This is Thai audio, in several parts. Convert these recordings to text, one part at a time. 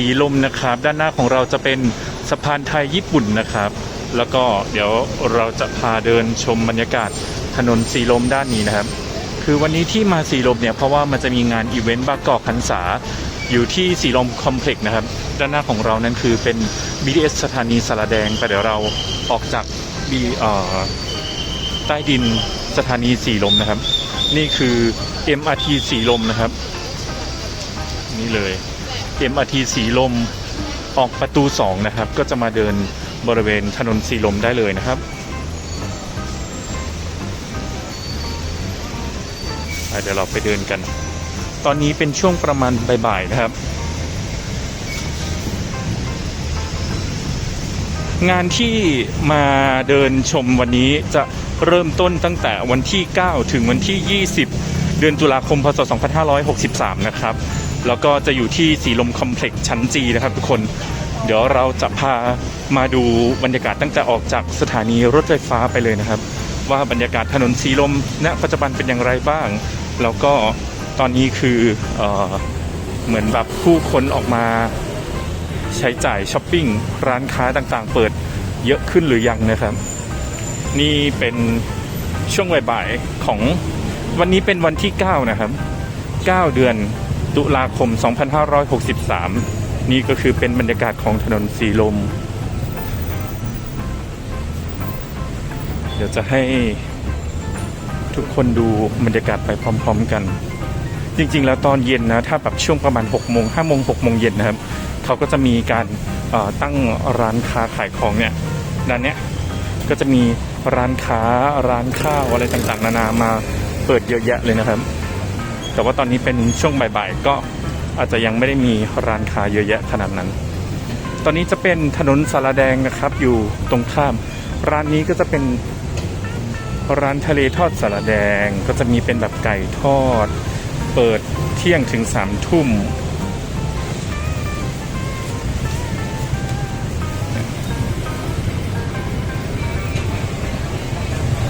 สีลมนะครับ ด้านหน้าของเราจะเป็นสะพานไทยญี่ปุ่นนะครับ แล้วก็เดี๋ยวเราจะพาเดินชมบรรยากาศถนนสีลมด้านนี้นะครับ คือวันนี้ที่มาสีลมเนี่ยเพราะว่ามันจะมีงานอีเวนต์บางกอกคันษาอยู่ที่สีลมคอมเพล็กซ์นะครับ ด้านหน้าของเรานั้นคือเป็น BTS สถานีสารแดง แต่เดี๋ยวเราออกจาก B เอ่อใต้ดินสถานีสีลมนะครับ นี่คือ MRT สีลมนะครับ นี่เลย MRT สีลมออกประตู 2 นะครับ ก็จะมาเดินบริเวณถนนสีลมได้เลยนะครับเดี๋ยวเราไปเดินกัน ตอนนี้เป็นช่วงประมาณบ่ายๆนะครับ งานที่มาเดินชมวันนี้จะเริ่มต้นตั้งแต่วันที่ 9 ถึงวันที่ 20 เดือนตุลาคมพศ2563 นะครับ แล้วก็จะอยู่ที่สีลมคอมเพล็กซ์ชั้นจีนะครับทุกคน เดี๋ยวเราจะพามาดูบรรยากาศตั้งแต่ออกจากสถานีรถไฟฟ้าไปเลยนะครับ ว่าบรรยากาศถนนสีลมณปัจจุบันเป็นอย่างไรบ้าง แล้วก็ตอนนี้คือเออเหมือนแบบผู้คนออกมาใช้จ่ายช้อปปิ้งร้านค้าต่างๆ เปิดเยอะขึ้นหรือยังนะครับ นี่เป็นช่วงบ่ายๆของวันนี้เป็นวันที่ 9 นะครับ 9 เดือน ตุลาคม 2563 นี่ก็คือเป็นบรรยากาศของถนนสีลม เดี๋ยวจะให้ทุกคนดูบรรยากาศไปพร้อม ๆกัน จริง ๆ แล้วตอนเย็นนะ ถ้าแบบช่วงประมาณ6โมง5โมง6โมงเย็นนะครับ เขาก็จะมีการตั้งร้านค้าขายของเนี่ยด้านเนี้ยก็จะมีร้านค้าร้านข้าวอะไรต่างๆ นานามาเปิดเยอะแยะเลยนะครับ แต่ว่าตอนนี้เป็นช่วงบ่ายๆก็อาจจะยังไม่ได้มีร้านค้าเยอะแยะขนาดนั้น ตอนนี้จะเป็นถนนสารแดงนะครับ อยู่ตรงข้าม ร้านนี้ก็จะเป็นร้านทะเลทอดสารแดงก็จะมีเป็นแบบไก่ทอด เปิดเที่ยงถึงสามทุ่ม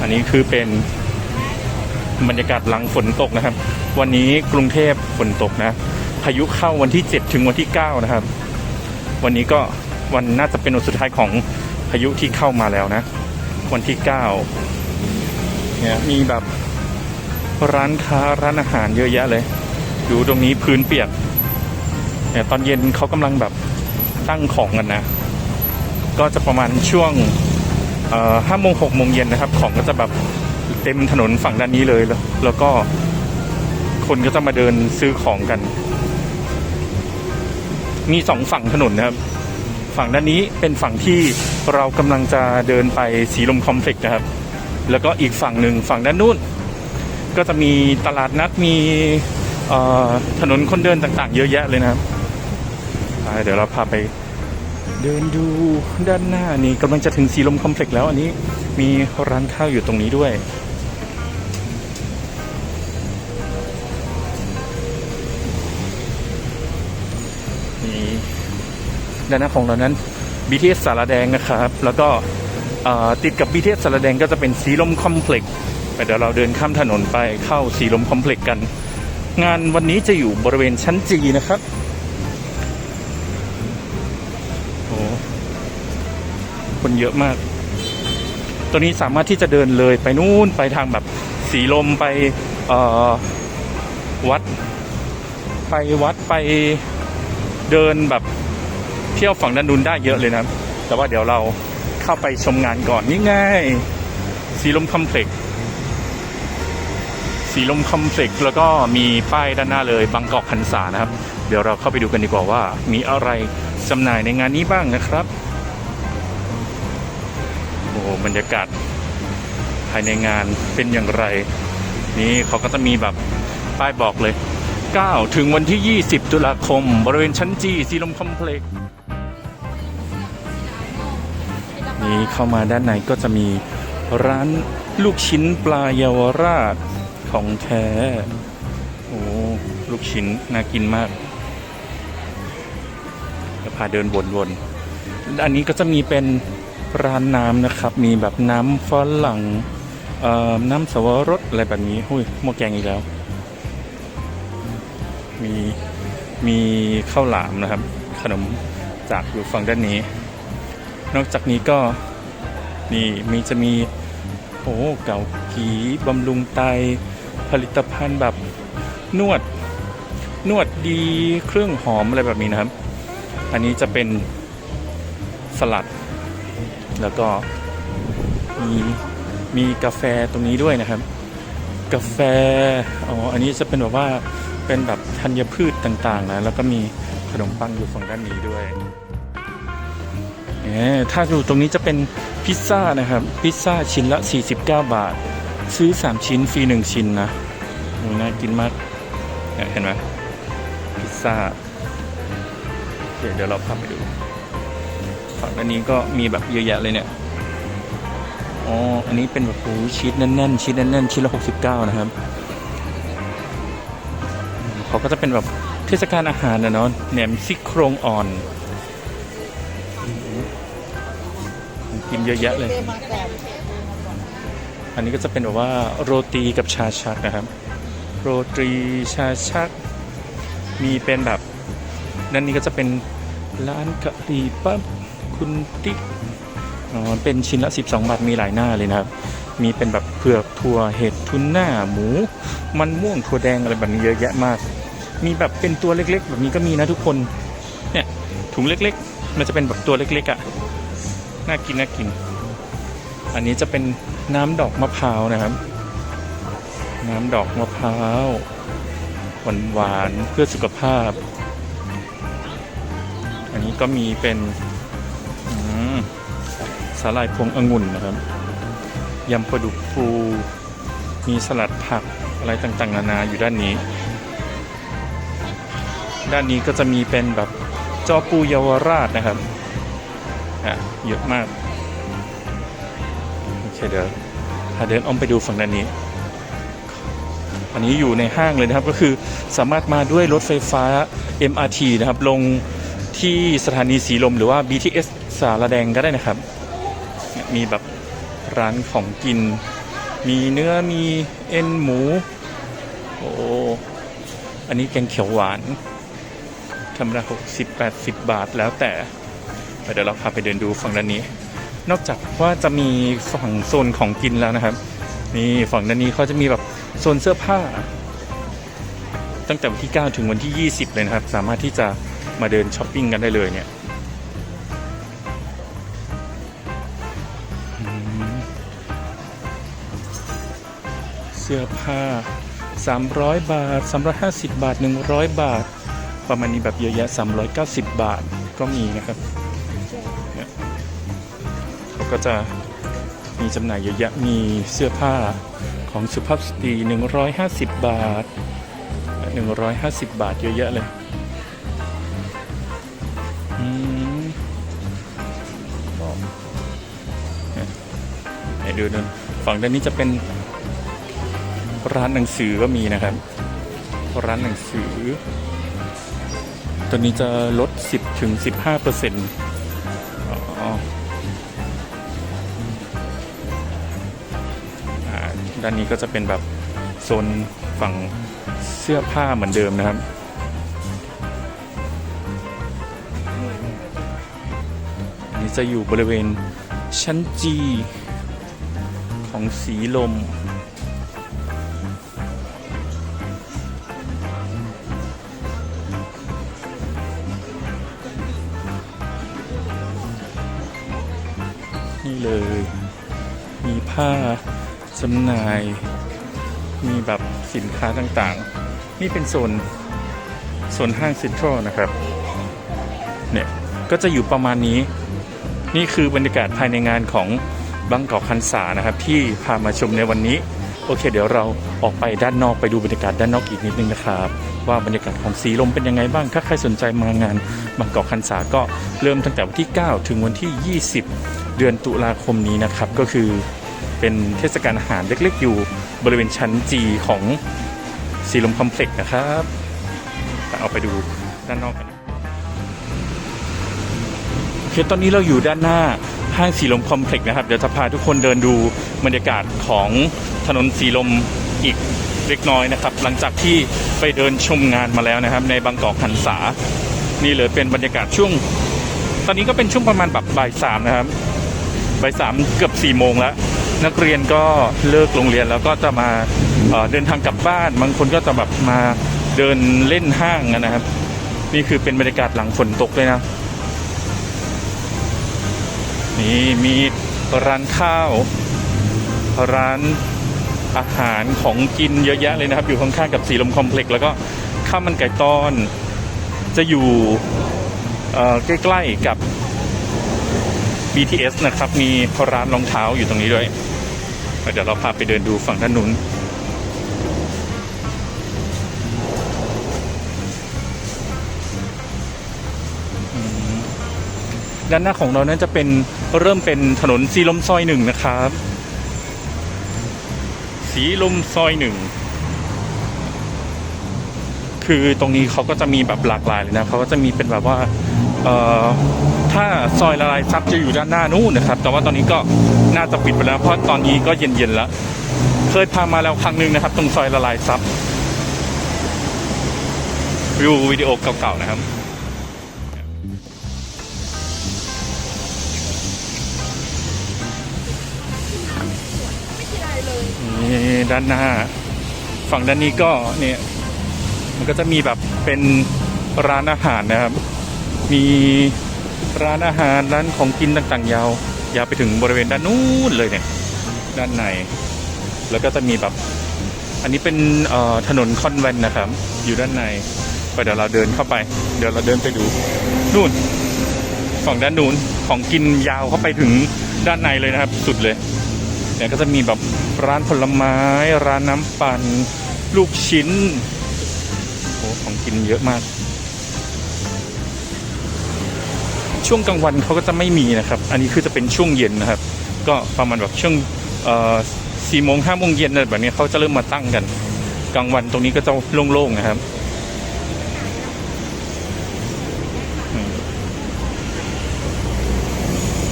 อันนี้คือเป็น บรรยากาศหลังฝนตกนะครับ วันนี้กรุงเทพฝนตกนะ พายุเข้าวันที่ 7 ถึงวันที่ 9 นะครับ วันนี้ก็วันน่าจะเป็นวันสุดท้ายของพายุที่เข้ามาแล้วนะ วันที่ 9 เนี่ยมีแบบร้านค้าร้านอาหารเยอะแยะเลยดูตรงนี้พื้นเปียกเนี่ยตอนเย็นเขากำลังแบบตั้งของกันนะ ก็จะประมาณช่วงห้าโมงหกโมงเย็นนะครับ ของก็จะแบบ เต็มถนนฝั่งด้านนี้เลยแล้วแล้วก็คนก็จะมาเดินซื้อของกัน มีสองฝั่งถนนนะครับ ฝั่งด้านนี้เป็นฝั่งที่เรากำลังจะเดินไปสีลมคอมเพล็กซ์นะครับ แล้วก็อีกฝั่งหนึ่งฝั่งด้านนู้นก็จะมีตลาดนัดมีถนนคนเดินต่างๆ เยอะแยะเลยนะครับเดี๋ยวเราพาไปเดินดูด้านหน้านี่กำลังจะถึงสีลมคอมเพล็กซ์แล้วอันนี้มีร้านข้าวอยู่ตรงนี้ด้วย ด้านหน้าของเรานั้น BTS สารแดงนะครับ แล้วก็ติดกับ BTS สารแดงก็จะเป็นสีลมคอมเพล็กซ์เดี๋ยวเราเดินข้ามถนนไปเข้าสีลมคอมเพล็กซ์กัน งานวันนี้จะอยู่บริเวณชั้นจีนะครับโอ้คนเยอะมาก ตัวนี้สามารถที่จะเดินเลยไปนู่นไปทางแบบสีลมไปวัด ไปวัดไปเดินแบบ เที่ยวฝั่งด้านนู้นได้เยอะเลยนะแต่ว่าเดี๋ยวเราเข้าไปชมงานก่อนนี่ไง่ายสีลมคอมเพล็กซ์สีลมคอมเพล็กซ์แล้วก็มีป้ายด้านหน้าเลยบางกอกหันษานะครับ เดี๋ยวเราเข้าไปดูกันดีกว่าว่า มีอะไรจำหน่ายในงานนี้บ้างนะครับโอ้โหบรรยากาศภายในงานเป็นอย่างไร นี่เขาก็จะมีแบบป้ายบอกเลย 9 ถึงวันที่ 20 ตุลาคม บริเวณชั้นจีซีลมคอมเพล็กซ์ นี่เข้ามาด้านในก็จะมีร้านลูกชิ้นปลาเยาวราชของแท้ โอ้ลูกชิ้นน่ากินมากจะพาเดินวนๆ อันนี้ก็จะมีเป็นร้านน้ำนะครับ มีแบบน้ำฝรั่งน้ำสวรสอะไรแบบนี้หุ้ยหม้อแกงอีกแล้ว มีมีข้าวหลามนะครับ ขนมจากอยู่ฝั่งด้านนี้ นอกจากนี้ก็นี่มีจะมีโอ้เก่ากีบำรุงไตผลิตภัณฑ์แบบนวดนวดดีเครื่องหอมอะไรแบบนี้นะครับ อันนี้จะเป็นสลัด แล้วก็มีมีกาแฟตรงนี้ด้วยนะครับ กาแฟอ๋ออันนี้จะเป็นแบบว่าเป็นแบบธัญพืชต่างๆนะแล้วก็มีขนมปังอยู่ฝั่งด้านนี้ด้วย ถ้าอยู่ตรงนี้จะเป็นพิซซ่านะครับ พิซซ่าชิ้นละ 49 บาท ซื้อ 3 ชิ้นฟรี 1 ชิ้นนะน่ากินมากเเห็นไหมพิซซ่าเคเดี๋ยวเราพาไปดูฝั่งด้านนี้ก็มีแบบเยอะแยะเลยเนี่ย อ๋อ อันนี้เป็นแบบโอ้ชีสแน่นๆชีสแน่นๆชิ้นละ 69 นะครับ เขาก็จะเป็นแบบเทศกาลอาหารนะเนาะแหนมซี่โครงอ่อน กินเยอะแยะเลย อันนี้ก็จะเป็นแบบว่าโรตีกับชาชักนะครับ โรตีชาชัก มีเป็นแบบนั่นนี่ก็จะเป็นร้านกะหรี่ปั๊บคุณติ๊กอ๋อเป็นชิ้นละ 12 บาทมีหลายหน้าเลยนะครับ มีเป็นแบบเผือกถั่วเห็ดทุนหน้าหมู มันม่วงถั่วแดงอะไรแบบนี้เยอะแยะมาก มีแบบเป็นตัวเล็กๆ แบบนี้ก็มีนะทุกคน เนี่ยถุงเล็กๆ มันจะเป็นแบบตัวเล็กๆอะ่ะ น่ากินน่ากิน อันนี้จะเป็นน้ำดอกมะพร้าวนะครับ น้ำดอกมะพร้าวหวานหวานๆเพื่อสุขภาพ อันนี้ก็มีเป็นสาหร่ายพวงองุ่นนะครับยำปลาดุกฟูมีสลัดผักอะไรต่างๆนานาอยู่ด้านนี้ ด้านนี้ก็จะมีเป็นแบบจอปูเยาวราชนะครับอะ เยอะมาก โอเคเดี๋ยวพาเดินอ้อมไปดูฝั่งด้านนี้ อันนี้อยู่ในห้างเลยนะครับ ก็คือสามารถมาด้วยรถไฟฟ้า MRT นะครับ ลงที่สถานีสีลมหรือว่า BTS สารแดงก็ได้นะครับ มีแบบร้านของกิน มีเนื้อมีเอ็นหมู โอ้อันนี้แกงเขียวหวานธรรมดาหกสิบแปดสิบบาทแล้วแต่ เดี๋ยวเราพาไปเดินดูฝั่งด้านนี้ นอกจากว่าจะมีฝั่งโซนของกินแล้วนะครับ นี่ฝั่งด้านนี้เขาจะมีแบบโซนเสื้อผ้า ตั้งแต่วันที่ 9 ถึงวันที่ 20 เลยนะครับ สามารถที่จะมาเดินช้อปปิ้งกันได้เลยเนี่ยเสื้อผ้า 300 บาท 350 บาท 100 บาท ประมาณนี้แบบเยอะแยะ 390 บาทก็มีนะครับ ก็จะมีจำหน่ายเยอะแยะมีเสื้อผ้าของสุภาพสตรี 150 บาท 150 บาทเยอะแยะเลยนี่ยไหนดูดูฝั่งด้านนี้จะเป็นร้านหนังสือก็มีนะครับ ร้านหนังสือ ตัวนี้จะลด 10ถึง ด้านนี้ก็จะเป็นแบบโซนฝั่งเสื้อผ้าเหมือนเดิมนะครับ อันนี้จะอยู่บริเวณชั้นจีของสีลม นี่เลย มีผ้า จำหน่าย มีแบบสินค้าต่างๆ นี่เป็นโซนโซนห้างเซ็นทรัลนะครับ เนี่ยก็จะอยู่ประมาณนี้ นี่คือบรรยากาศภายในงานของบางกอกคันษานะครับ ที่พามาชมในวันนี้ โอเค เดี๋ยวเราออกไปด้านนอกไปดูบรรยากาศด้านนอกอีกนิดนึงนะครับ ว่าบรรยากาศของสีลมเป็นยังไงบ้าง ถ้าใครสนใจมางานบางกอกคันษาก็เริ่มตั้งแต่วันที่ 9 ถึงวันที่ 20 เดือนตุลาคมนี้นะครับก็คือ เป็นเทศกาลอาหารเล็กๆ อยู่บริเวณชั้นจีของสีลมคอมเพล็กซ์นะครับเอาไปดูด้านนอกกันโอเคตอนนี้เราอยู่ด้านหน้าห้างสีลมคอมเพล็กซ์นะครับ เดี๋ยวจะพาทุกคนเดินดูบรรยากาศของถนนสีลมอีกเล็กน้อยนะครับ หลังจากที่ไปเดินชมงานมาแล้วนะครับ ในบางกอกหันษานี่เลยเป็นบรรยากาศช่วง ตอนนี้ก็เป็นช่วงประมาณแบบบ่ายสามนะครับบ่ายสามเกือบสี่โมงแล้ว นักเรียนก็เลิกโรงเรียนแล้วก็จะมาเดินทางกลับบ้าน บางคนก็จะแบบมาเดินเล่นห้างนะครับ นี่คือเป็นบรรยากาศหลังฝนตกเลยนะ นี่มีร้านข้าว ร้านอาหารของกินเยอะแยะเลยนะครับ อยู่ข้างๆกับสีลมคอมเพล็กซ์แล้วก็ข้าวมันไก่ต้อน จะอยู่ใกล้ๆกับ BTS นะครับ มีร้านรองเท้าอยู่ตรงนี้ด้วย เดี๋ยวเราพาไปเดินดูฝั่งด้านนู้นด้านหน้าของเรานั้นจะเป็นเริ่มเป็นถนนสีลมซอยหนึ่งนะครับ สีลมซอยหนึ่งคือตรงนี้เขาก็จะมีแบบหลากหลายเลยนะเขาก็จะมีเป็นแบบว่า ถ้าซอยละลายซับจะอยู่ด้านหน้านู่นนะครับ แต่ว่าตอนนี้ก็น่าจะปิดไปแล้ว เพราะตอนนี้ก็เย็นๆแล้ว เคยพามาแล้วครั้งหนึ่งนะครับ ตรงซอยละลายซับวิววิดีโอเก่าๆนะครับนี่ด้านหน้า ฝั่งด้านนี้ก็เนี่ยมันก็จะมีแบบเป็นร้านอาหารนะครับ มีร้านอาหารร้านของกินต่างๆ ยาว ยาวไปถึงบริเวณด้านนู้นเลยเนี่ย ด้านใน แล้วก็จะมีแบบ อันนี้เป็นถนนคอนแวนนะครับ อยู่ด้านในไปเดี๋ยวเราเดินเข้าไป เดี๋ยวเราเดินไปดูนู่นฝั่งด้านนู้นของกินยาวเข้าไปถึงด้านในเลยนะครับ สุดเลยเนี่ยก็จะมีแบบร้านผลไม้ ร้านน้ำปั่นลูกชิ้นโอ้ของกินเยอะมาก ช่วงกลางวันเขาก็จะไม่มีนะครับ อันนี้คือจะเป็นช่วงเย็นนะครับ ก็ประมาณแบบช่วงสี่โมงห้าโมงเย็นอะไรแบบนี้เขาจะเริ่มมาตั้งกัน กลางวันตรงนี้ก็จะโล่งๆนะครับ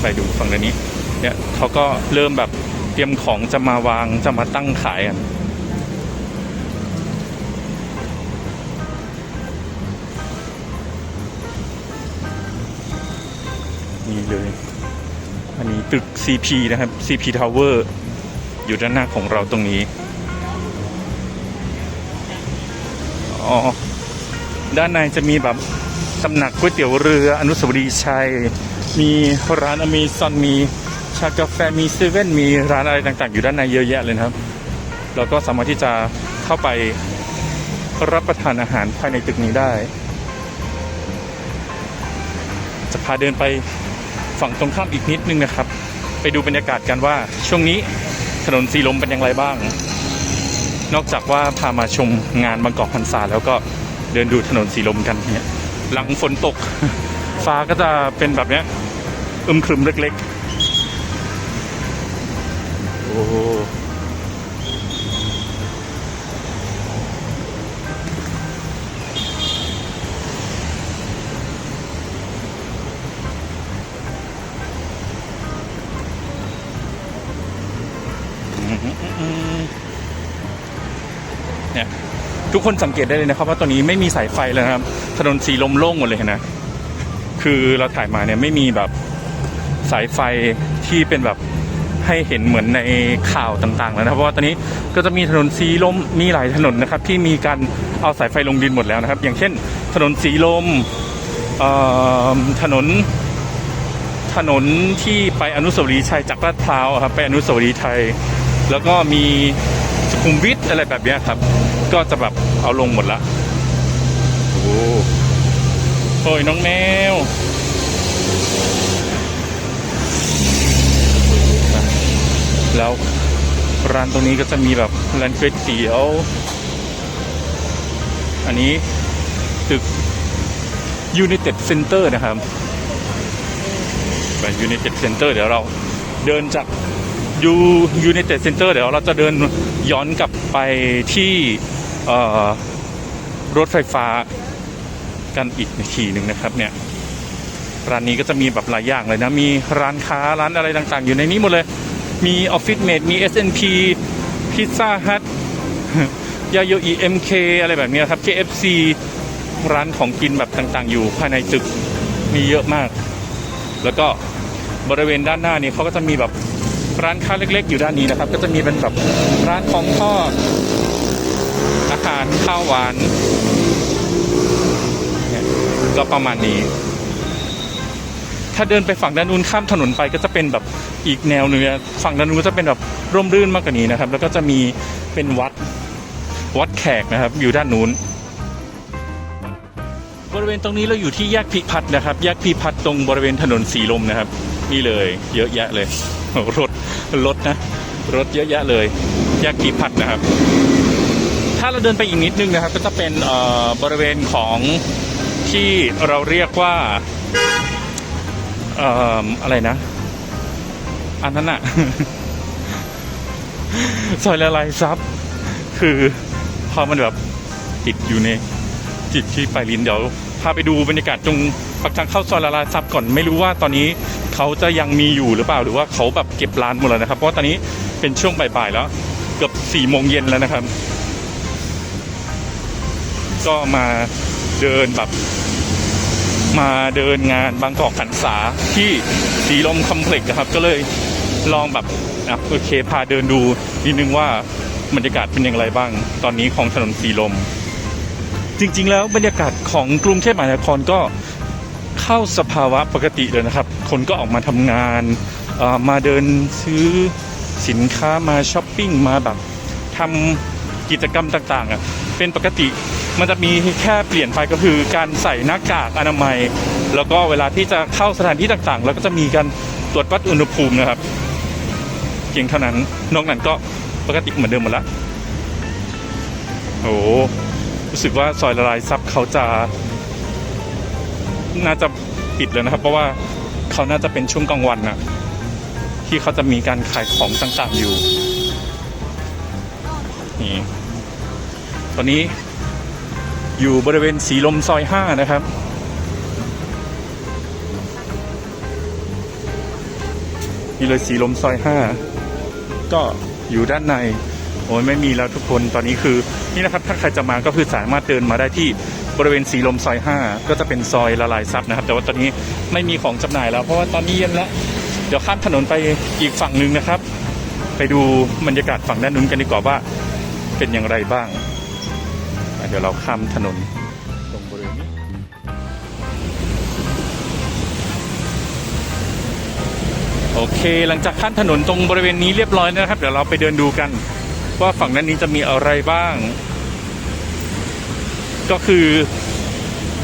ไปดูฝั่งด้านนี้เนี่ยเขาก็เริ่มแบบเตรียมของจะมาวางจะมาตั้งขายกัน นี่เลย อันนี้ตึก CP นะครับ CP Tower อยู่ด้านหน้าของเราตรงนี้ อ๋อ ด้านในจะมีแบบตำหนักก๋วยเตี๋ยวเรืออนุสาวรีย์ชัย มีร้านอเมซอนมีชากาแฟมีเซเว่นมีร้านอะไรต่างๆ อยู่ด้านในเยอะแยะเลยนะครับแล้วก็สามารถที่จะเข้าไปรับประทานอาหารภายในตึกนี้ได้ จะพาเดินไป ฝั่งตรงข้ามอีกนิดนึงนะครับ ไปดูบรรยากาศกันว่าช่วงนี้ถนนสีลมเป็นอย่างไรบ้าง นอกจากว่าพามาชมงานบางกอกพรรษาแล้วก็เดินดูถนนสีลมกันเนี่ยหลังฝนตก ฟ้าก็จะเป็นแบบเนี้ยอึมครึมเล็กๆ โอ้ คนสังเกตได้เลยนะครับว่าตอนนี้ไม่มีสายไฟแล้วนะครับ ถนนสีลมโล่งหมดเลยนะ คือเราถ่ายมาเนี่ยไม่มีแบบสายไฟที่เป็นแบบให้เห็นเหมือนในข่าวต่างๆแล้วนะเพราะว่าตอนนี้ก็จะมีถนนสีลมมีหลายถนนนะครับ ที่มีการเอาสายไฟลงดินหมดแล้วนะครับ อย่างเช่น ถนนสีลมถนนถนนที่ไปอนุสาวรีย์ชัยจากลาดพร้าวครับไปอนุสาวรีย์ไทย แล้วก็มีสุขุมวิทอะไรแบบนี้ครับ ก็จะแบบเอาลงหมดละโอ้โอ้ยน้องแมวแล้วร้านตรงนี้ก็จะมีแบบร้านก๋วยเตี๋ยว อันนี้ตึก United Center นะครับไป United Center เดี๋ยวเราเดินจากยู United Center เดี๋ยวเราจะเดินย้อนกลับไปที่ รถไฟฟ้ากันอีกทีหนึ่งนะครับเนี่ยร้านนี้ก็จะมีแบบหลายอย่างเลยนะ มีร้านค้าร้านอะไรต่างๆ อยู่ในนี้หมดเลย มีออฟฟิศเมดมี SNP พิซซ่าฮัทยาโยอี MK อะไรแบบนี้ครับ KFC ร้านของกินแบบต่างๆ อยู่ภายในตึกมีเยอะมาก แล้วก็บริเวณด้านหน้านี้เขาก็จะมีแบบร้านค้าเล็ก ๆ อยู่ด้านนี้นะครับ ก็จะมีเป็นแบบร้านของทอด อาหารข้าวหวานเนี่ยก็ประมาณนี้ ถ้าเดินไปฝั่งด้านนู้นข้ามถนนไปก็จะเป็นแบบอีกแนวหนึ่งฝั่งด้านนู้นก็จะเป็นแบบร่มรื่นมากกว่านี้นะครับ แล้วก็จะมีเป็นวัดวัดแขกนะครับ อยู่ด้านนู้น บริเวณตรงนี้เราอยู่ที่แยกพิพัฒน์นะครับ แยกพิพัฒน์ตรงบริเวณถนนสีลมนะครับ นี่เลย เยอะแยะเลยรถรถนะรถเยอะแยะเลย แยกพิพัฒน์นะครับ ถ้าเราเดินไปอีกนิดนึงนะครับ ก็จะเป็นเอ่อบริเวณของที่เราเรียกว่าเอ่ออะไรนะ อันนั้นอะซอยละลายซับคือพอมันแบบติดอยู่ในจิตที่ไปลินเดี๋ยวพาไปดูบรรยากาศตรงปากทางเข้าซอยละลายซับก่อนไม่รู้ว่าตอนนี้เขาจะยังมีอยู่หรือเปล่าหรือว่าเขาแบบเก็บร้านหมดแล้วนะครับ เพราะว่าตอนนี้เป็นช่วงบ่ายๆแล้ว เกือบสี่โมงเย็นแล้วนะครับ ก็มาเดินแบบ มาเดินงานบางกอกขันษาที่สีลมคอมเพล็กซ์นะครับ ก็เลยลองแบบอะโอเคพาเดินดูนิดนึงว่าบรรยากาศเป็นอย่างไรบ้าง ตอนนี้ของถนนสีลม จริง ๆ แล้วบรรยากาศของกรุงเทพมหานครก็เข้าสภาวะปกติเลยนะครับ คนก็ออกมาทำงานมาเดินซื้อสินค้ามาช้อปปิ้งมาแบบทำกิจกรรมต่างๆอะเป็นปกติ มันจะมีแค่เปลี่ยนไปก็คือการใส่หน้ากากอนามัย แล้วก็เวลาที่จะเข้าสถานที่ต่างๆ แล้วก็จะมีการตรวจวัดอุณหภูมินะครับเพียงเท่านั้นนอกนั้นก็ปกติเหมือนเดิมหมดละโอ้รู้สึกว่าซอยละลายซับเขาจะน่าจะปิดแล้วนะครับ เพราะว่าเขาน่าจะเป็นช่วงกลางวันนะที่เขาจะมีการขายของต่างๆอยู่นี่ตอนนี้ อยู่บริเวณสีลมซอย 5 นะครับ นี่เลยสีลมซอย 5 ก็อยู่ด้านใน โอ้ยไม่มีแล้วทุกคนตอนนี้คือ นี่นะครับ ถ้าใครจะมาก็คือสามารถเดินมาได้ที่บริเวณสีลมซอย 5 ก็จะเป็นซอยละลายซับนะครับ แต่ว่าตอนนี้ไม่มีของจำหน่ายแล้ว เพราะว่าตอนนี้เย็นแล้ว เดี๋ยวข้ามถนนไปอีกฝั่งหนึ่งนะครับ ไปดูบรรยากาศฝั่งด้านนู้นกันดีกว่าว่าเป็นอย่างไรบ้าง เดี๋ยวเราข้ามถนนตรงบริเวณนี้โอเค หลังจากข้ามถนนตรงบริเวณนี้เรียบร้อยนะครับ เดี๋ยวเราไปเดินดูกัน ว่าฝั่งด้นนี้จะมีอะไรบ้าง ก็คือ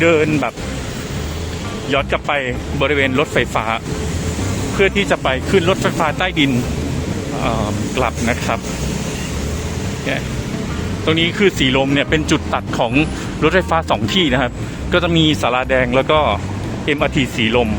เดินแบบย้อนกลับไปบริเวณรถไฟฟ้า เพื่อที่จะไปขึ้นรถไฟฟ้าใต้ดินกลับนะครับเนี่ย ตรงนี้คือสีลมเนี่ยเป็นจุดตัดของรถไฟฟ้าสองที่นะครับ ก็จะมีสาราแดงแล้วก็ MRT สีลม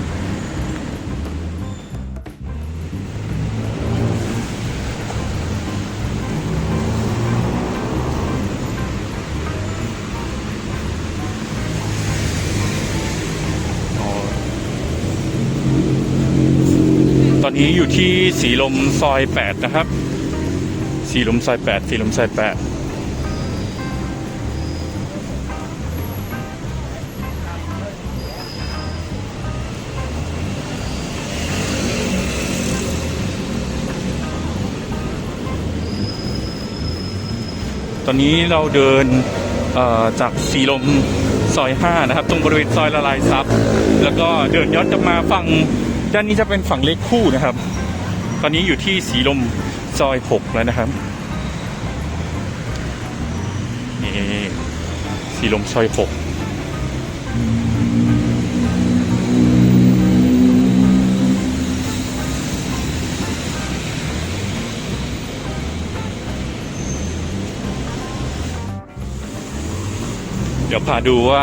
ตอนนี้อยู่ที่สีลมซอย 8 นะครับ สีลมซอย 8 สีลมซอย 8 อนนี้เราเดินจากสีลมซอย 5 นะครับ ตรงบริเวณซอยละลายซับแล้วก็เดินย้อนกลับมาฝั่งด้านนี้จะเป็นฝั่งเล็กคู่นะครับ ตอนนี้อยู่ที่สีลมซอย 6 แล้วนะครับนี่สีลมซอย 6 เดี๋ยวพาดูว่า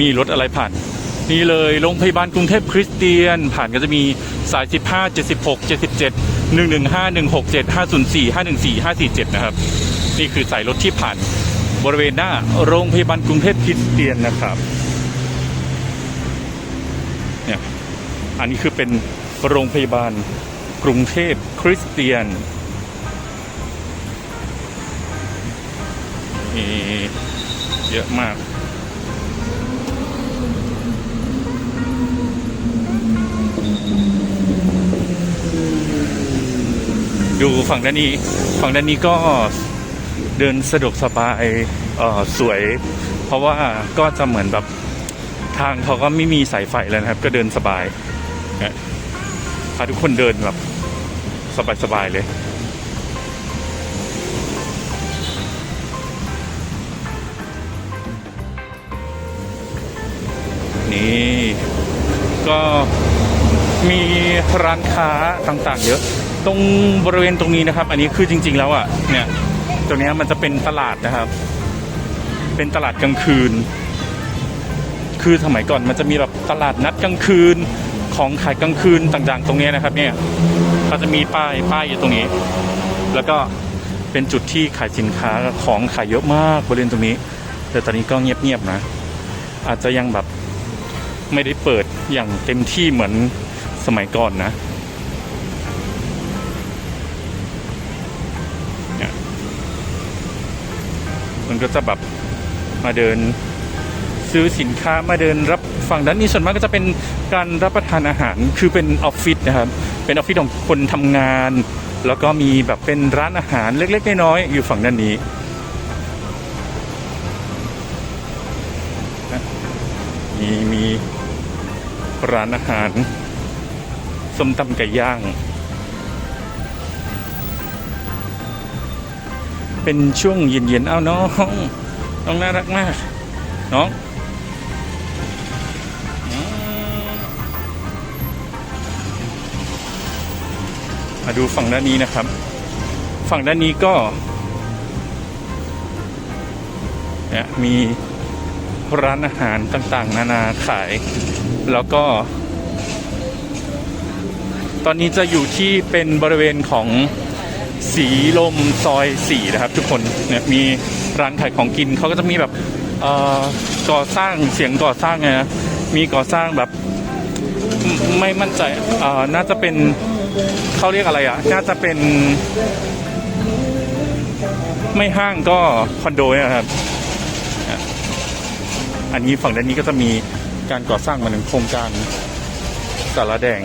มีรถอะไรผ่าน นี่เลยโรงพยาบาลกรุงเทพคริสเตียน ผ่านก็จะมีสาย 15 76 77 115 167 504 514 547 นะครับ นี่คือสายรถที่ผ่านบริเวณหน้าโรงพยาบาลกรุงเทพคริสเตียนนะครับเนี่ยอันนี้คือเป็นโรงพยาบาลกรุงเทพคริสเตียนนี่เยอะมาก ดูฝั่งด้านนี้ ฝั่งด้านนี้ก็เดินสะดวกสบายสวย เพราะว่าก็จะเหมือนแบบทางเขาก็ไม่มีสายไฟแล้วนะครับ ก็เดินสบายพาทุกคนเดินแบบสบายๆเลยนี่ก็ ร้านค้าต่างๆ เยอะ ตรงบริเวณตรงนี้นะครับ อันนี้คือจริง ๆ แล้วอะเนี่ยตรงนี้มันจะเป็นตลาดนะครับ เป็นตลาดกลางคืน คือสมัยก่อนมันจะมีแบบตลาดนัดกลางคืนของขายกลางคืนต่างๆ ตรงนี้นะครับ เนี่ยก็จะมีป้ายป้ายอยู่ตรงนี้ แล้วก็เป็นจุดที่ขายสินค้าของขายเยอะมากบริเวณตรงนี้ แต่ตอนนี้ก็เงียบๆนะ อาจจะยังแบบไม่ได้เปิดอย่างเต็มที่เหมือน สมัยก่อนนะมันก็จะแบบมาเดินซื้อสินค้ามาเดินรับฝั่งด้านนี้ส่วนมากก็จะเป็นการรับประทานอาหารคือเป็นออฟฟิศนะครับ เป็นออฟฟิศของคนทำงาน แล้วก็มีแบบเป็นร้านอาหารเล็กๆน้อยๆอยู่ฝั่งด้านนี้มีมีร้านอาหาร ส้มตำไก่ย่าง เป็นช่วงเย็นๆ เอ้าน้อง น้องน่ารักมาก น้องมาดูฝั่งด้านนี้นะครับ ฝั่งด้านนี้ก็เนี่ยมีร้านอาหารต่างๆ นานาขาย แล้วก็ ตอนนี้จะอยู่ที่เป็นบริเวณของสีลมซอยสี่นะครับ ทุกคนเนี่ยมีร้านขายของกินเขาก็จะมีแบบก่อสร้างเสียงก่อสร้างไงนะมีก่อสร้างแบบไม่มั่นใจอ่อน่าจะเป็นเขาเรียกอะไรอะ น่าจะเป็น ไม่ห้างก็คอนโดนี่ยครับ อันนี้ฝั่งด้านนี้ก็จะมีการก่อสร้างมาหนึ่งโครงการสารแดง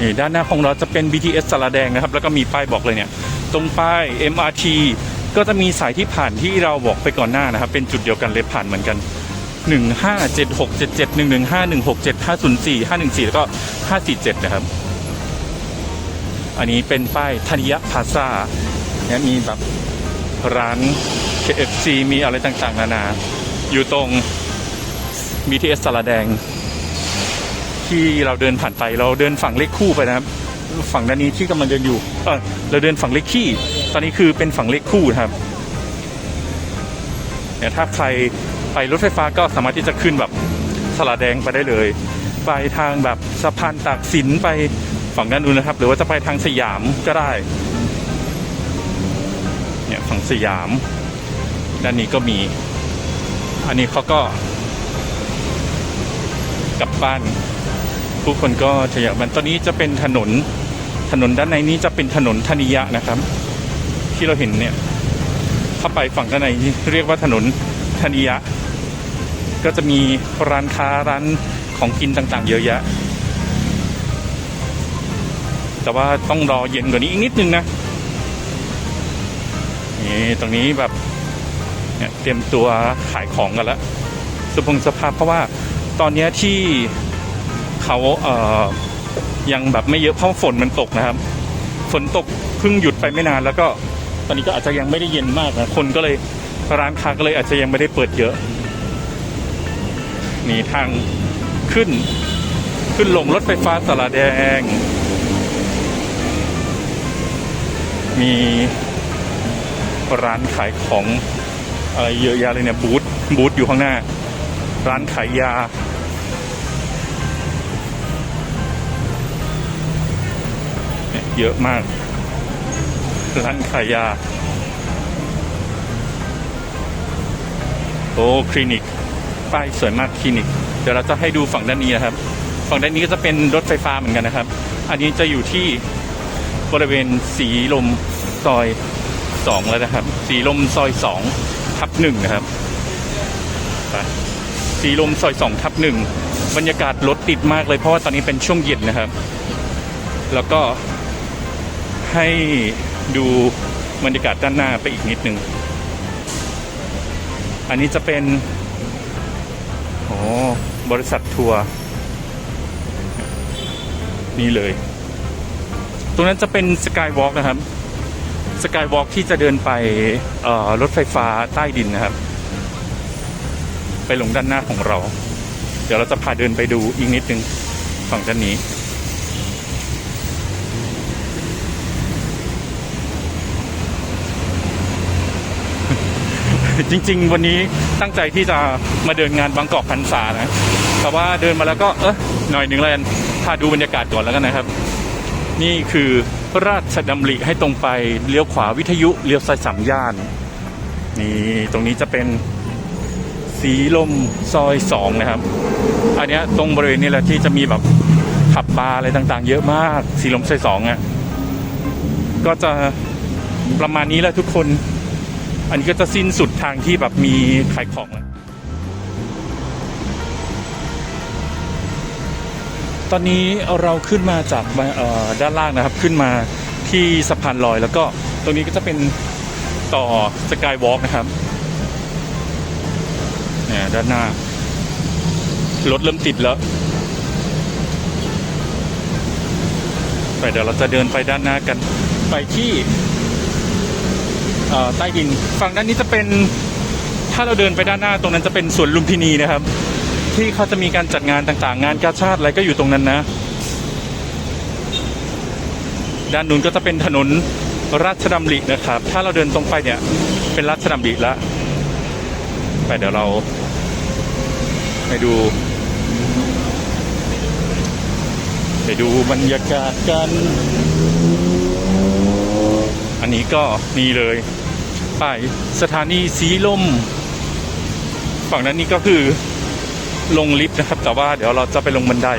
นี่ด้านหน้าของเราจะเป็น BTS สารแดงนะครับ แล้วก็มีป้ายบอกเลยเนี่ย ตรงป้าย MRT ก็จะมีสายที่ผ่านที่เราบอกไปก่อนหน้านะครับ เป็นจุดเดียวกันเลยผ่านเหมือนกัน 157677 115 167 504 514 แล้วก็ 547 นะครับ อันนี้เป็นป้ายธนิยะพาซาเนี่ยมีแบบร้าน KFC มีอะไรต่างๆ นานา อยู่ตรง BTS สารแดง ที่เราเดินผ่านไปเราเดินฝั่งเลขคู่ไปนะครับ ฝั่งด้านนี้ที่กำลังเดินอยู่เออเราเดินฝั่งเลขขี้ ตอนนี้คือเป็นฝั่งเลขคู่ครับเนี่ยถ้าใครไปรถไฟฟ้าก็สามารถที่จะขึ้นแบบสารแดงไปได้เลย ไปทางแบบสะพานตากสินไปฝั่งด้านนู้นนะครับ หรือว่าจะไปทางสยามก็ได้เนี่ยฝั่งสยาม ด้านนี้ก็มี อันนี้เขาก็กลับบ้าน ผู้คนก็ทยอยมันตอนนี้จะเป็นถนนถนนด้านในนี้จะเป็นถนนธนิยะนะครับ ที่เราเห็นเนี่ยเข้าไปฝั่งด้านในเรียกว่าถนนธนิยะ ก็จะมีร้านค้าร้านของกินต่างๆ เยอะแยะ แต่ว่าต้องรอเย็นกว่านี้อีกนิดนึงนะนี่ตรงนี้แบบเตรียมตัวขายของกันแล้วสุพงสภาพเพราะว่าตอนนี้ที่ เขาเอ่อยังแบบไม่เยอะเพราะฝนมันตกนะครับ ฝนตกเพิ่งหยุดไปไม่นาน แล้วก็ตอนนี้ก็อาจจะยังไม่ได้เย็นมากนะคนก็เลยร้านค้าก็เลยอาจจะยังไม่ได้เปิดเยอะ นี่ทางขึ้น ขึ้นลงรถไฟฟ้าสารแดง มีร้านขายของอะไรเยอะแยะเลยเนี่ยบูธบูธอยู่ข้างหน้า ร้านขายยา เยอะมาก ร้านขายยา โอ้ คลินิก ป้ายสวยมากคลินิก เดี๋ยวเราจะให้ดูฝั่งด้านนี้นะครับ ฝั่งด้านนี้ก็จะเป็นรถไฟฟ้าเหมือนกันนะครับ อันนี้จะอยู่ที่บริเวณสีลมซอยสองแล้วนะครับ สีลมซอยสองทับหนึ่งนะครับสีลมซอยสองทับหนึ่งบรรยากาศรถติดมากเลยเพราะว่าตอนนี้เป็นช่วงเย็นนะครับ แล้วก็ ให้ดูบรรยากาศด้านหน้าไปอีกนิดนึง อันนี้จะเป็นโอ้บริษัททัวร์นี่เลย ตรงนั้นจะเป็นสกายวอล์กนะครับ สกายวอล์กที่จะเดินไปรถไฟฟ้าใต้ดินนะครับ ไปลงด้านหน้าของเรา เดี๋ยวเราจะพาเดินไปดูอีกนิดนึงฝั่งด้านนี้ จริง ๆ วันนี้ตั้งใจที่จะมาเดินงานบางกอกพันษานะ แต่ว่าเดินมาแล้วก็เออหน่อยหนึ่งแล้วกันพาดูบรรยากาศก่อนแล้วกันนะครับ นี่คือราชดำริให้ตรงไปเลี้ยวขวาวิทยุเลี้ยวซ้ายสามย่าน นี่ตรงนี้จะเป็นสีลมซอยสองนะครับ อันเนี้ยตรงบริเวณนี้แหละที่จะมีแบบผับบาร์อะไรต่างๆ เยอะมากสีลมซอยสองอะก็จะประมาณนี้แหละทุกคน อันนี้ก็จะสิ้นสุดทางที่แบบมีขายของแล้วตอนนี้เราขึ้นมาจากด้านล่างนะครับ ขึ้นมาที่สะพานลอยแล้วก็ตรงนี้ก็จะเป็นต่อสกายวอล์กนะครับเนี่ยด้านหน้ารถเริ่มติดแล้วไปเดี๋ยวเราจะเดินไปด้านหน้ากันไปที่ ใต้ดิน ฝั่งด้านนี้จะเป็นถ้าเราเดินไปด้านหน้าตรงนั้นจะเป็นสวนลุมพินีนะครับ ที่เขาจะมีการจัดงานต่างๆ งานกาชาติอะไรก็อยู่ตรงนั้นนะ ด้านนู้นก็จะเป็นถนนราชดำรินะครับ ถ้าเราเดินตรงไปเนี่ย เป็นราชดำริล้วไปเดี๋ยวเรา ไปดู ไปดูบรรยากาศกัน อันนี้ก็นี่เลย ไปสถานีสีลม ฝั่งนั้นนี่ก็คือลงลิฟต์นะครับ แต่ว่าเดี๋ยวเราจะไปลงบันได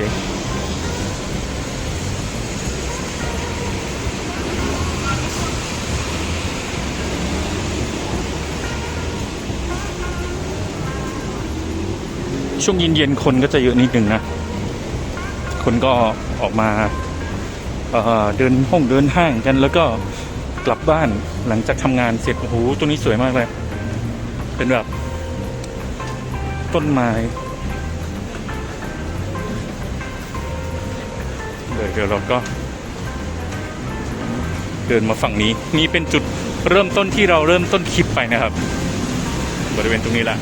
ช่วงเย็นๆคนก็จะเยอะนิดนึงนะ คนก็ออกมาเอ่อเดินห้องเดินห้างกันแล้วก็ กลับบ้านหลังจากทำงานเสร็จโอ้โหตัวนี้สวยมากเลย เป็นแบบ ต้นไม้เดี๋ยวเดี๋ยวเราก็ เดินมาฝั่งนี้ นี่เป็นจุดเริ่มต้นที่เราเริ่มต้นคลิปไปนะครับ บริเวณตรงนี้แหละ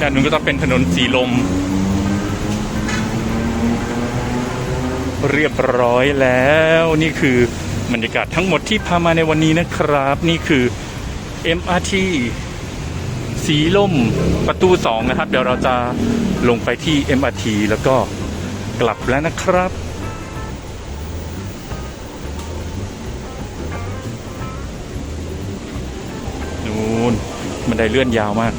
ด้านนู้นก็จะเป็นถนนสีลม เรียบร้อยแล้วนี่คือบรรยากาศทั้งหมดที่พามาในวันนี้นะครับ นี่คือ MRT สีลมประตูสองนะครับ เดี๋ยวเราจะลงไปที่ MRT แล้วก็กลับแล้วนะครับนู่นบันไดเลื่อนยาวมาก